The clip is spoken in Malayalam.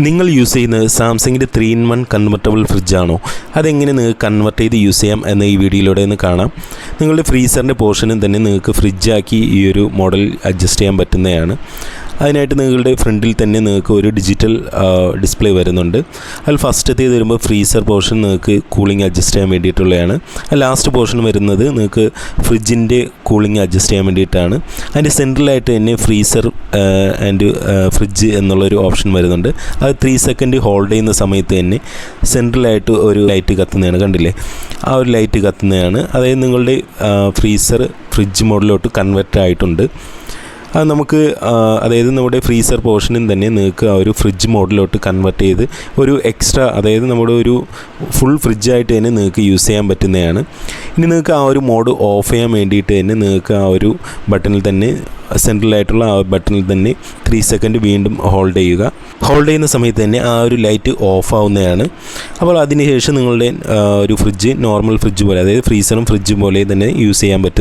നിങ്ങൾ യൂസ് ചെയ്യുന്നത് സാംസങ്ങിന്റെ ത്രീ ഇൻ വൺ കൺവെർട്ടബിൾ ഫ്രിഡ്ജാണോ അതെങ്ങനെ നിങ്ങൾക്ക് കൺവെർട്ട് ചെയ്ത് യൂസ് ചെയ്യാം എന്ന ഈ വീഡിയോയിലൂടെ ഒന്ന് കാണാം. നിങ്ങളുടെ ഫ്രീസറിന്റെ പോർഷനും തന്നെ നിങ്ങൾക്ക് ഫ്രിഡ്ജാക്കി ഈ ഒരു മോഡൽ അഡ്ജസ്റ്റ് ചെയ്യാൻ പറ്റുന്നതാണ്. അതിനായിട്ട് നിങ്ങളുടെ ഫ്രണ്ടിൽ തന്നെ നിങ്ങൾക്ക് ഒരു ഡിജിറ്റൽ ഡിസ്പ്ലേ വരുന്നുണ്ട്. അതിൽ ഫസ്റ്റത്തേത് വരുമ്പോൾ ഫ്രീസർ പോർഷൻ നിങ്ങൾക്ക് കൂളിംഗ് അഡ്ജസ്റ്റ് ചെയ്യാൻ വേണ്ടിയിട്ടുള്ളതാണ്. ലാസ്റ്റ് പോർഷൻ വരുന്നത് നിങ്ങൾക്ക് ഫ്രിഡ്ജിന്റെ കൂളിംഗ് അഡ്ജസ്റ്റ് ചെയ്യാൻ വേണ്ടിയിട്ടാണ്. അതിന്റെ സെൻട്രലായിട്ട് തന്നെ ഫ്രീസർ ആൻഡ് ഫ്രിഡ്ജ് എന്നുള്ളൊരു ഓപ്ഷൻ വരുന്നുണ്ട്. അത് ത്രീ സെക്കൻഡ് ഹോൾഡ് ചെയ്യുന്ന സമയത്ത് തന്നെ സെൻട്രലായിട്ട് ഒരു ലൈറ്റ് കത്തുന്നതാണ്. കണ്ടില്ലേ? ആ ഒരു ലൈറ്റ് കത്തുന്നതാണ്. അതായത് നിങ്ങളുടെ ഫ്രീസർ ഫ്രിഡ്ജ് മോഡലിലോട്ട് കൺവെർട്ട് ആയിട്ടുണ്ട്. അത് നമുക്ക് അതായത് നമ്മുടെ ഫ്രീസർ പോർഷനും തന്നെ നിങ്ങൾക്ക് ആ ഒരു ഫ്രിഡ്ജ് മോഡലോട്ട് കൺവെർട്ട് ചെയ്ത് ഒരു എക്സ്ട്രാ അതായത് നമ്മുടെ ഒരു ഫുൾ ഫ്രിഡ്ജായിട്ട് തന്നെ നിങ്ങൾക്ക് യൂസ് ചെയ്യാൻ പറ്റുന്നതാണ്. ഇനി നിങ്ങൾക്ക് ആ ഒരു മോഡ് ഓഫ് ചെയ്യാൻ വേണ്ടിയിട്ട് തന്നെ നിങ്ങൾക്ക് ആ ഒരു ബട്ടണിൽ തന്നെ സെൻട്രലായിട്ടുള്ള ആ ബട്ടണിൽ തന്നെ ത്രീ സെക്കൻഡ് വീണ്ടും ഹോൾഡ് ചെയ്യുക. ഹോൾഡ് ചെയ്യുന്ന സമയത്ത് തന്നെ ആ ഒരു ലൈറ്റ് ഓഫ് ആവുന്നതാണ്. അപ്പോൾ അതിനുശേഷം നിങ്ങളുടെ ഒരു ഫ്രിഡ്ജ് നോർമൽ ഫ്രിഡ്ജ് പോലെ അതായത് ഫ്രീസറും ഫ്രിഡ്ജും പോലെ തന്നെ യൂസ് ചെയ്യാൻ പറ്റും